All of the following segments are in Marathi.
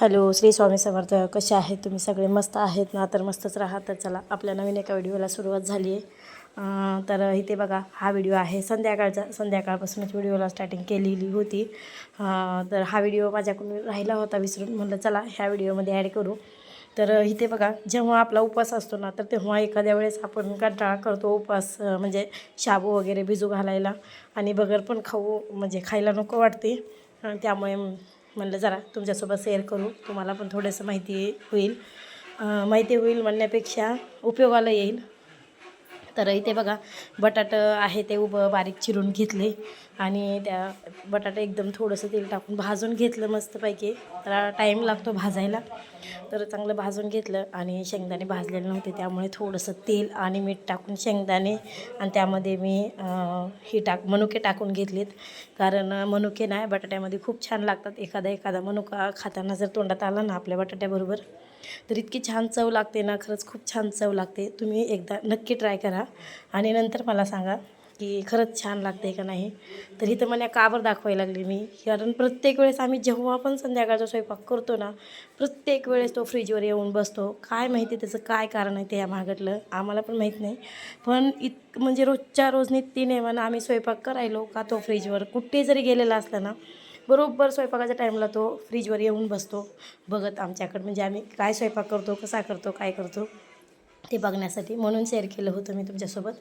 हॅलो श्री स्वामी समर्थ. कसे आहेत तुम्ही? सगळे मस्त आहेत ना? तर मस्तच राहा. तर चला आपल्या नवीन एका व्हिडिओला सुरुवात झाली आहे. तर इथे बघा हा व्हिडिओ आहे. संध्याकाळचा संध्याकाळपासूनच व्हिडिओला स्टार्टिंग केलेली होती. तर हा व्हिडिओ माझ्याकडून राहिला होता विसरून. म्हणलं चला ह्या व्हिडिओमध्ये ॲड करू. तर इथे बघा जेव्हा आपला उपवास असतो ना तर तेव्हा एखाद्या वेळेस आपण कंटाळा करतो उपवास म्हणजे शाबू वगैरे भिजू घालायला. आणि बगर पण खाऊ म्हणजे खायला नको वाटते. त्यामुळे म्हणलं जरा तुमच्यासोबत शेअर करू. तुम्हाला पण थोडंसं माहिती होईल. माहिती होईल म्हणण्यापेक्षा उपयोगाला येईल. तर इथे बघा बटाटं आहे ते उभं बारीक चिरून घेतले. आणि त्या बटाटा एकदम थोडंसं तेल टाकून भाजून घेतलं मस्तपैकी. त्याला टाईम लागतो भाजायला. तर चांगलं भाजून घेतलं आणि शेंगदाणे भाजलेले नव्हते त्यामुळे थोडंसं तेल आणि मीठ टाकून शेंगदाणे आणि त्यामध्ये मी ही टाक मनुके टाकून घेतलेत. कारण मनुके नाही बटाट्यामध्ये खूप छान लागतात. एखादा एखादा मनुका खाताना जर तोंडात आला ना आपल्या बटाट्याबरोबर तर इतकी छान चव लागते ना खरंच खूप छान चव लागते. तुम्ही एकदा नक्की ट्राय करा. आणि नंतर मला सांगा की खरंच छान लागते का नाही? तर इथं मला काबर दाखवायला लागली मी. कारण प्रत्येक वेळेस आम्ही जेव्हा पण संध्याकाळचा स्वयंपाक करतो ना प्रत्येक वेळेस तो फ्रीजवर येऊन बसतो. काय माहिती त्याचं काय कारण आहे ते या महागडलं? आम्हाला पण माहीत नाही. पण इत म्हणजे रोजच्या रोज नित्य नेमानं आम्ही स्वयंपाक करायलो का तो फ्रीजवर कुठे जरी गेलेला असला ना बरोबर स्वयंपाकाच्या टाईमला तो फ्रीजवर येऊन बसतो. बघत आमच्याकडं म्हणजे आम्ही काय स्वयंपाक करतो कसा करतो काय करतो ते बघण्यासाठी. म्हणून शेअर केलं होतं मी तुमच्यासोबत.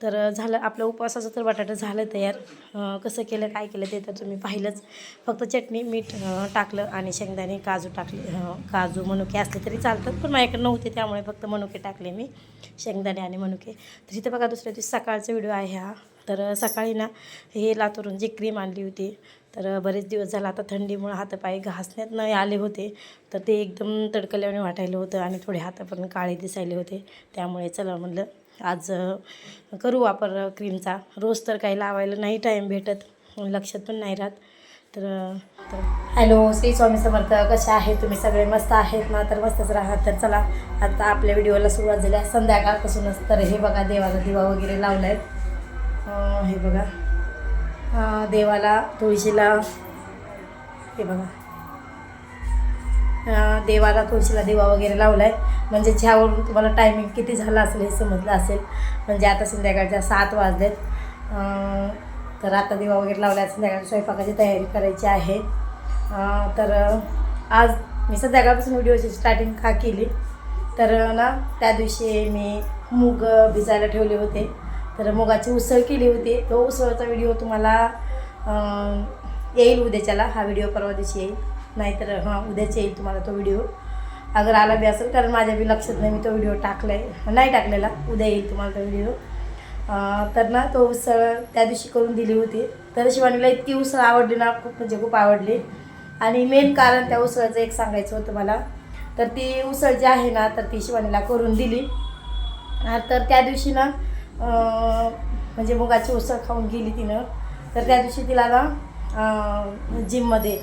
तर झालं आपलं उपवासाचं तर बटाटा झालं तयार. कसं केलं काय केलं ते तर तुम्ही पाहिलंच. फक्त चटणी मीठ टाकलं आणि शेंगदाणे काजू टाकले. काजू मनुके असले तरी चालतात पण माझ्याकडे नव्हते त्यामुळे फक्त मनुके टाकले मी शेंगदाणे आणि मनुके. तर इथं बघा दुसऱ्या दिवशी सकाळचा व्हिडिओ आहे हा. तर सकाळी ना हे लातूरून जी क्रीम आणली होती तर बरेच दिवस झाला आता थंडीमुळे हातापाय घासण्यात न आले होते. तर ते एकदम तडकल्याने वाटायलं होतं आणि थोडे हात पण काळे दिसायले होते. त्यामुळे चला म्हणलं आज करू वापर क्रीमचा. रोज तर काही लावायला नाही टाईम भेटत. लक्षात पण नाही राहत. तर हॅलो श्री स्वामी समर्थ. कसे आहेत तुम्ही? सगळे मस्त आहेत ना? तर मस्तच राहा. तर चला आता आपल्या व्हिडिओला सुरुवात झाली आहे. संध्याकाळपासूनच. तर हे बघा देवाला दिवा वगैरे लावला आहे हे बघा. देवाला तुळशीला हे बघा. देवाला तुळशीला दिवा वगैरे लावला आहे म्हणजे ह्यावरून तुम्हाला टायमिंग किती झालं असेल हे समजलं असेल. म्हणजे आता संध्याकाळच्या सात वाजलेत. तर आता दिवा वगैरे लावला आहे संध्याकाळच्या स्वयंपाकाची तयारी करायची आहे. तर आज मी संध्याकाळपासून व्हिडिओची स्टार्टिंग का केली? तर ना त्या दिवशी मी मूग भिजायला ठेवले होते. तर मुगाची उसळ केली होती. तो उसळचा व्हिडिओ तुम्हाला येईल उद्याच्याला. हा व्हिडिओ परवा दिवशी येईल. नाहीतर हां उद्याच येईल तुम्हाला तो व्हिडिओ अगर आला बी असेल कारण माझ्या बी लक्षात नाही मी तो व्हिडिओ टाकला आहे नाही टाकलेला उद्या येईल तुम्हाला तो व्हिडिओ तर ना तो उसळ त्या दिवशी करून दिली होती. तर शिवानीला इतकी उसळ आवडली ना खूप म्हणजे खूप आवडली. आणि मेन कारण त्या उसळचं एक सांगायचं होतं मला. तर ती उसळ जी आहे ना तर ती शिवानीला करून दिली. तर त्या दिवशी ना म्हणजे मुगाची उसळ खाऊन गेली तिनं. तर त्या दिवशी तिला ना जिममध्ये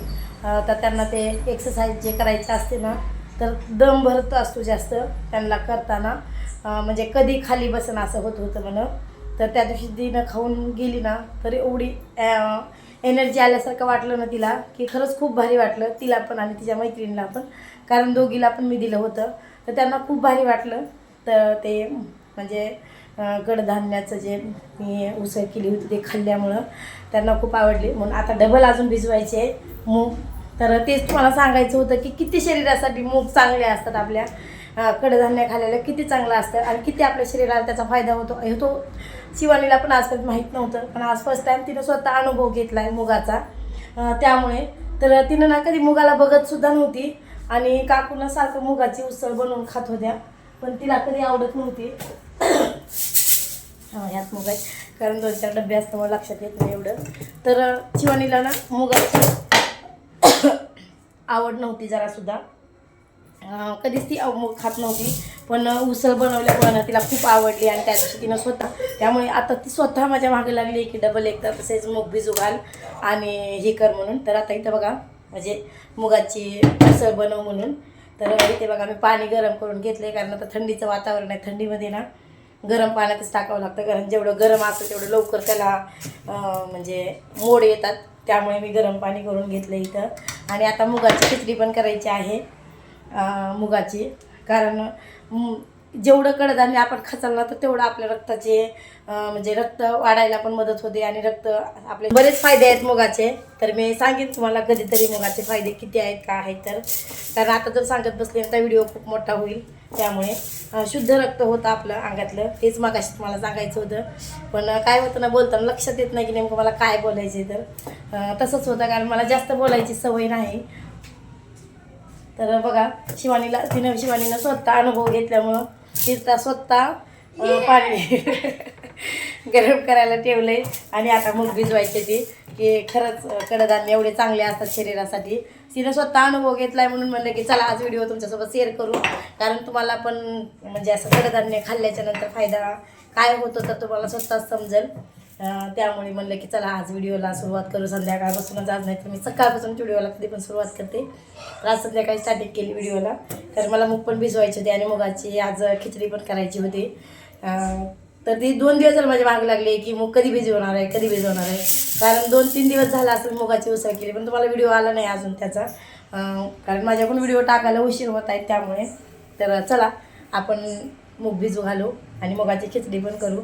तर त्यांना ते एक्सरसाइज जे करायचे असते ना तर दम भरत असतो जास्त त्यांना करताना. म्हणजे कधी खाली बसन असं होत होतं म्हणून. तर त्या दिवशी तिनं खाऊन गेली ना तर एवढी एनर्जी आल्यासारखं वाटलं ना तिला की खरंच खूप भारी वाटलं. तिला पण आणि तिच्या मैत्रिणीला पण. कारण दोघीला पण मी दिलं होतं. तर त्यांना खूप भारी वाटलं. तर ते म्हणजे कडधान्याचं जे मी उसळ केली होती ते खाल्ल्यामुळं त्यांना खूप आवडली. म्हणून आता डबल अजून भिजवायचे आहे. मूग तर तेच तुम्हाला सांगायचं होतं की किती शरीरासाठी मूग चांगले असतात आपल्या कडधान्य खाल्लेलं किती चांगलं असतं आणि किती आपल्या शरीराला त्याचा फायदा होतो. हे तो शिवानीला पण आजपर्यंत माहीत नव्हतं पण आज फर्स्ट टाईम तिनं स्वतः अनुभव घेतला आहे मुगाचा त्यामुळे तर तिनं ना कधी मुगाला बघतसुद्धा नव्हती आणि काकूनं सारखं मुगाची उसळ बनवून खात होत्या पण तिला कधी आवडत नव्हती. हां ह्यात मुग आहे. कारण दोन चार डबे असल्यामुळे लक्षात येत नाही एवढं. तर शिवानीला ना मुगाची आवड नव्हती जरासुद्धा. कधीच ती खात नव्हती. पण उसळ बनवल्यामुळे तिला खूप आवडली आणि त्या दिवशी तिनं स्वतः त्यामुळे आता ती स्वतः माझ्या मागे लागली की डबल एक तर तसेच मूग भिजू घाल आणि हे कर म्हणून. तर आता इथं बघा म्हणजे मुगाची उसळ बनव म्हणून. तर इथे बघा मी पाणी गरम करून घेतले कारण आता थंडीचं वातावरण आहे. थंडीमध्ये ना गरम पाण्यातच टाकावं लागतं. कारण जेवढं गरम असतं तेवढं लवकर त्याला म्हणजे मोड येतात. त्यामुळे मी गरम पाणी करून घेतलं इथं. आणि आता मुगाची खिचडी पण करायची आहे मुगाची. कारण जेवढं कडधान्य आपण खचलणार तर तेवढं आपल्या रक्ताचे म्हणजे रक्त वाढायला पण मदत होते आणि रक्त आपले बरेच फायदे आहेत मुगाचे. तर मी सांगेन तुम्हाला कधीतरी मुगाचे फायदे किती आहेत का आहेत तर. कारण आता जर सांगत बसले तर व्हिडिओ खूप मोठा होईल. त्यामुळे शुद्ध रक्त होतं आपलं अंगातलं. तेच मागाशी तुम्हाला सांगायचं होतं. पण काय होतं ना बोलताना लक्षात येत नाही की नेमकं मला काय बोलायचं आहे तर तसंच होतं कारण मला जास्त बोलायची सवय नाही. तर बघा शिवानीला तिनं शिवानीनं स्वतः अनुभव घेतल्यामुळं तिचा स्वतः पाणी गरम करायला ठेवलंय. आणि आता मग भिजवायचे ती की खरंच कडधान्य एवढे चांगले असतात शरीरासाठी. तिनं स्वतः अनुभव घेतलाय म्हणून म्हणलं की चला आज व्हिडिओ तुमच्यासोबत शेअर करू. कारण तुम्हाला पण म्हणजे असं कडधान्य खाल्ल्याच्या नंतर फायदा काय होतो तर तुम्हाला स्वतःच समजेल. त्यामुळे म्हणलं की चला आज व्हिडिओला सुरुवात करू. संध्याकाळपासूनच आज नाही तर मी सकाळपासून व्हिडिओला कधी पण सुरुवात करते. तर आज संध्याकाळी स्टार्टिंग केली व्हिडिओला. तर मला मूग पण भिजवायची होती आणि मुगाची आज खिचडी पण करायची होती. तर ती दोन दिवस झाले माझ्या माग लागले की मूग कधी भिजवणार आहे कधी भिजवणार आहे? कारण दोन तीन दिवस झाला असेल मुगाची उसळ केली पण तुम्हाला व्हिडिओ आला नाही अजून त्याचा. कारण माझ्याकडून व्हिडिओ टाकायला उशीर होत आहेत त्यामुळे. तर चला आपण मूग भिजू घालू आणि मुगाची खिचडी पण करू.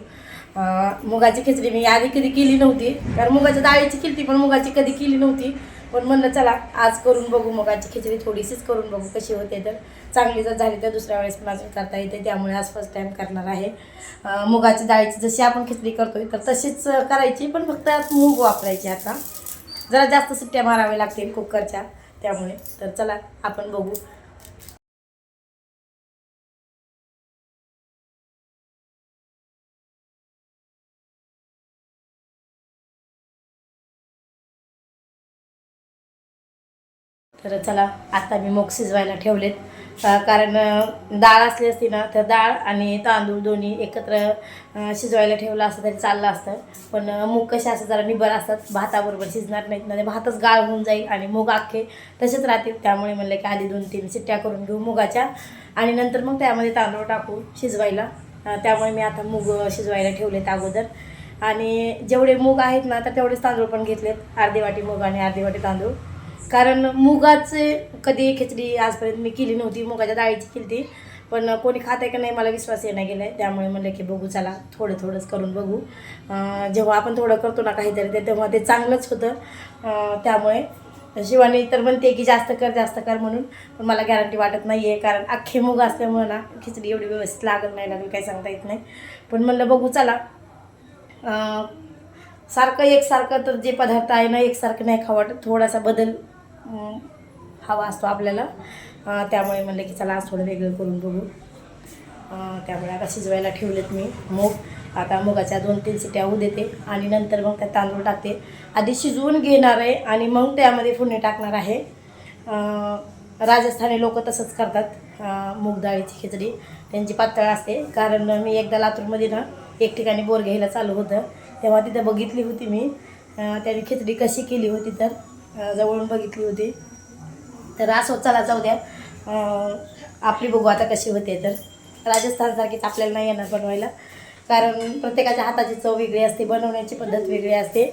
मुगाची खिचडी मी आधी कधी केली नव्हती कारण मुगाच्या डाळीची केली पण मुगाची कधी केली नव्हती. पण म्हणलं चला आज करून बघू मुगाची खिचडी थोडीशीच करून बघू कशी होते तर. चांगली जर झाली तर दुसऱ्या वेळेस पण अजून करता येते त्यामुळे आज फर्स्ट टाईम करणार आहे. मुगाची डाळीची जशी आपण खिचडी करतो तर तशीच करायची पण फक्त यात मूग वापरायची आता. जरा जास्त सुट्ट्या माराव्या लागतील कुकरच्या त्यामुळे. तर चला आपण बघू. तर चला आता मी मूग शिजवायला ठेवलेत. कारण डाळ असली असती ना तर डाळ आणि तांदूळ दोन्ही एकत्र शिजवायला ठेवलं असतं तरी चाललं असतं. पण मूग कसे असं जरा निबर असतात भाताबरोबर शिजणार नाहीत. म्हणजे भातच गाळ होऊन जाईल आणि मूग अख्खे तसेच राहतील. त्यामुळे म्हणलं की आधी दोन तीन सिट्ट्या करून घेऊ मुगाच्या. आणि नंतर मग त्यामध्ये तांदूळ टाकू शिजवायला. त्यामुळे मी आता मूग शिजवायला ठेवलेत अगोदर. आणि जेवढे मूग आहेत ना तर तेवढेच तांदूळ पण घेतलेत. अर्धी वाटी मूग आणि अर्धी वाटी तांदूळ. कारण मुगाचे कधी खिचडी आजपर्यंत मी केली नव्हती मुगाच्या डाळीची केली ती पण कोणी खात आहे का नाही मला विश्वास येणं गेला आहे त्यामुळे म्हणलं की बघू चला थोडं थोडंच करून बघू. जेव्हा आपण थोडं करतो ना काहीतरी ते तेव्हा ते चांगलंच होतं. त्यामुळे शिवानी तर म्हणते की जास्त कर जास्त कर म्हणून. पण मला गॅरंटी वाटत नाही आहे कारण अख्खे मूग असल्यामुळं ना खिचडी एवढी व्यवस्थित लागत नाही लागेल काही सांगता येत नाही. पण म्हणलं बघू चला. सारखं एकसारखं तर जे पदार्थ आहे ना एकसारखं नाही खावं वाटत. थोडासा बदल हवा असतो आपल्याला. त्यामुळे म्हणलं की चला आज थोडं वेगळं करून बघू. त्यामुळे आता शिजवायला ठेवलेत मी मूग. आता मुगाच्या दोन तीन सिट्या होऊ देते. आणि नंतर मग त्यात तांदूळ टाकते. आधी शिजवून घेणार आहे आणि मग त्यामध्ये फुडणे टाकणार आहे. राजस्थानी लोक तसंच करतात. मूग डाळीची खिचडी. त्यांची पातळ असते. कारण मी एकदा लातूरमध्ये ना एक ठिकाणी बोर घ्यायला चालू होतं. तेव्हा तिथं बघितली होती मी. अं, त्यांनी खिचडी कशी केली होती तर जवळून बघितली होती. तर असं हो, चला जाऊ द्या. आपली बघू आता कशी होते तर. राजस्थानसारखीच आपल्याला नाही येणार बनवायला. कारण प्रत्येकाच्या हाताची चव वेगळी असते बनवण्याची पद्धत वेगळी असते.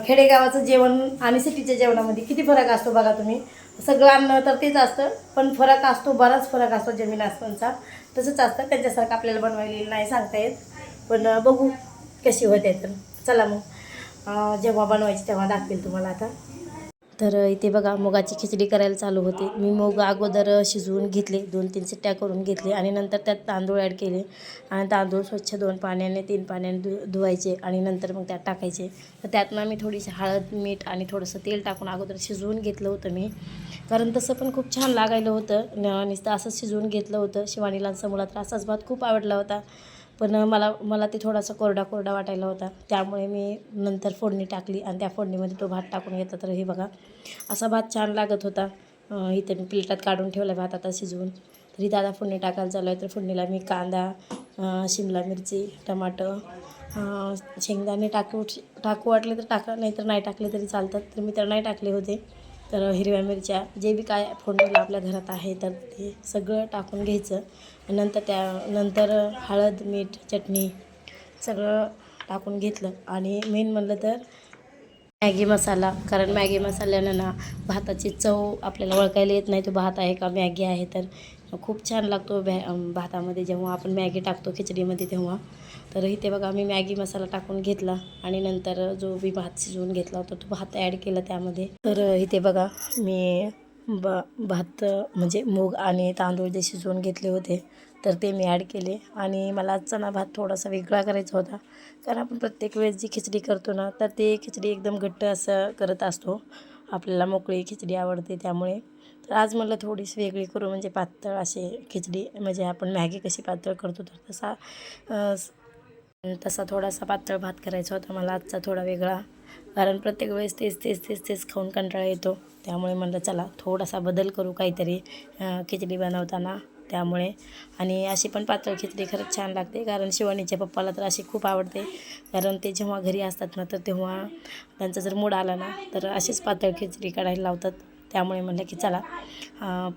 खेडेगावाचं जेवण आणि सिटीच्या जेवणामध्ये किती फरक असतो बघा तुम्ही. सगळं अन्न तर तेच असतं पण फरक असतो बराच फरक असतो जमीन आसमानचा. तसंच असतं त्यांच्यासारखं आपल्याला बनवायला नाही सांगता येत. पण बघू कशी होते तर. चला मग. जेव्हा बनवायची तेव्हा दाखवेल तुम्हाला आता. तर इथे बघा मुगाची खिचडी करायला चालू होते. मी मूग अगोदर शिजवून घेतले दोन तीन सिट्ट्या करून घेतले आणि नंतर त्यात तांदूळ ॲड केले. आणि तांदूळ स्वच्छ दोन पाण्याने तीन पाण्याने धु धुवायचे आणि नंतर मग त्यात टाकायचे. तर त्यातनं मी थोडीशी हळद मीठ आणि थोडंसं तेल टाकून अगोदर शिजवून घेतलं होतं मी. कारण तसं पण खूप छान लागायलं होतं. न- नुसतं असंच शिजवून घेतलं होतं. शिवानीला मुला तर असाच भात खूप आवडला होता. पण मला मला ते थोडासा कोरडा कोरडा वाटायला होता. त्यामुळे मी नंतर फोडणी टाकली आणि त्या फोडणीमध्ये तो भात टाकून घेतला. तर हे बघा असा भात छान लागत होता. इथे मी प्लेटात काढून ठेवला भात आता शिजवून. तरी दादा फोडणी टाकायला चालू आहे. तर फोडणीला मी कांदा शिमला मिरची टमाटर शेंगदाणे टाकू टाकू वाटले तर टाका नाहीतर नाही टाकले तरी चालतात. तर मी तर नाही टाकले होते. तर हिरव्या मिरच्या जे बी काय फोडणीला आपल्या घरात आहे तर ते सगळं टाकून घ्यायचं. नंतर त्या नंतर हळद मीठ चटणी सगळं टाकून घेतलं. आणि मेन म्हणलं तर मॅगी मसाला कारण मॅगी मसाल्यानं ना भाताची चव आपल्याला ओळखायला येत नाही तो भात आहे का मॅगी आहे. तर खूप छान लागतो भॅ भातामध्ये जेव्हा आपण मॅगी टाकतो खिचडीमध्ये तेव्हा. तर इथे बघा मी मॅगी मसाला टाकून घेतला आणि नंतर जो मी भात शिजवून घेतला होता तो भात ॲड केला त्यामध्ये. तर इथे बघा मी ब भात म्हणजे मूग आणि तांदूळ जे शिजवून घेतले होते तर ते मी ॲड केले. आणि मला चणा भात थोडासा वेगळा करायचा होता. कारण आपण प्रत्येक वेळेस जी खिचडी करतो ना तर ते खिचडी एकदम घट्ट असं करत असतो. आपल्याला मोकळी खिचडी आवडते त्यामुळे. तर आज मला थोडीशी वेगळी करू म्हणजे पातळ असे खिचडी म्हणजे आपण मॅगी कशी पातळ करतो तर तसा तसा थोडासा पातळ भात करायचा होता मला आजचा थोडा वेगळा. कारण प्रत्येक वेळेस तेच तेच तेच तेच खाऊन कंटाळा येतो. त्यामुळे म्हणलं चला थोडासा बदल करू काहीतरी खिचडी बनवताना. त्यामुळे. आणि अशी पण पातळ खिचडी खरंच छान लागते. कारण शिवानीच्या पप्पाला तर अशी खूप आवडते. कारण ते जेव्हा घरी असतात ना तर तेव्हा त्यांचा जर मूड आला ना तर अशीच पातळ खिचडी काढायला लावतात. त्यामुळे म्हणलं की चला.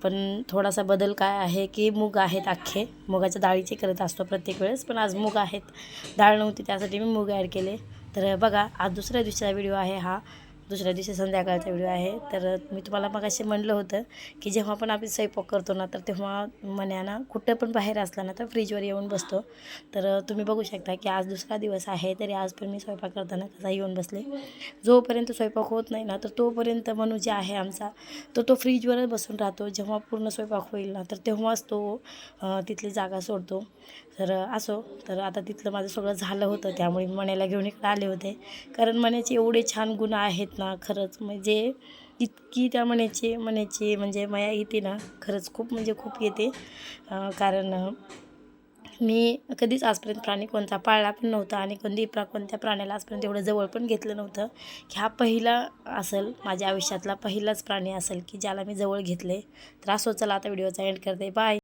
पण थोडासा बदल काय आहे की मूग आहेत अख्खे. मुगाच्या डाळीचे करत असतो प्रत्येक वेळेस पण आज मूग आहेत. डाळ नव्हती त्यासाठी मी मूग ॲड केले. तर बघा आज दुसऱ्या दिवशीचा व्हिडिओ आहे हा. दुसऱ्या दिवशी संध्याकाळचा व्हिडिओ आहे. तर मी तुम्हाला मग असे म्हणलं होतं की जेव्हा पण आपण स्वयंपाक करतो ना तर तेव्हा मन्याना कुठं पण बाहेर असला ना तर फ्रीजवर येऊन बसतो. तर तुम्ही बघू शकता की आज दुसरा दिवस आहे तरी आज पण मी स्वयंपाक करताना कसा येऊन बसले. जोपर्यंत स्वयंपाक होत नाही ना तर तोपर्यंत मनू जे आहे आमचा तर तो फ्रीजवरच बसून राहतो. जेव्हा पूर्ण स्वयंपाक होईल ना तर तेव्हाच तो तिथली जागा सोडतो. तर असो तर आता तिथलं माझं सगळं झालं होतं त्यामुळे मी मण्याला घेऊन इकडे आले होते. कारण मण्याचे एवढे छान गुण आहेत ना खरंच. म्हणजे इतकी त्या मण्याचे मण्याची म्हणजे मया येते ना खरंच खूप म्हणजे खूप येते. कारण मी कधीच आजपर्यंत प्राणी कोणता पाळला पण नव्हता आणि कधी प्रा कोणत्या प्राण्याला आजपर्यंत एवढं जवळ पण घेतलं नव्हतं. की हा पहिला असेल माझ्या आयुष्यातला पहिलाच प्राणी असेल की ज्याला मी जवळ घेतले तर असो चला आता व्हिडिओचा एंड करते. बाय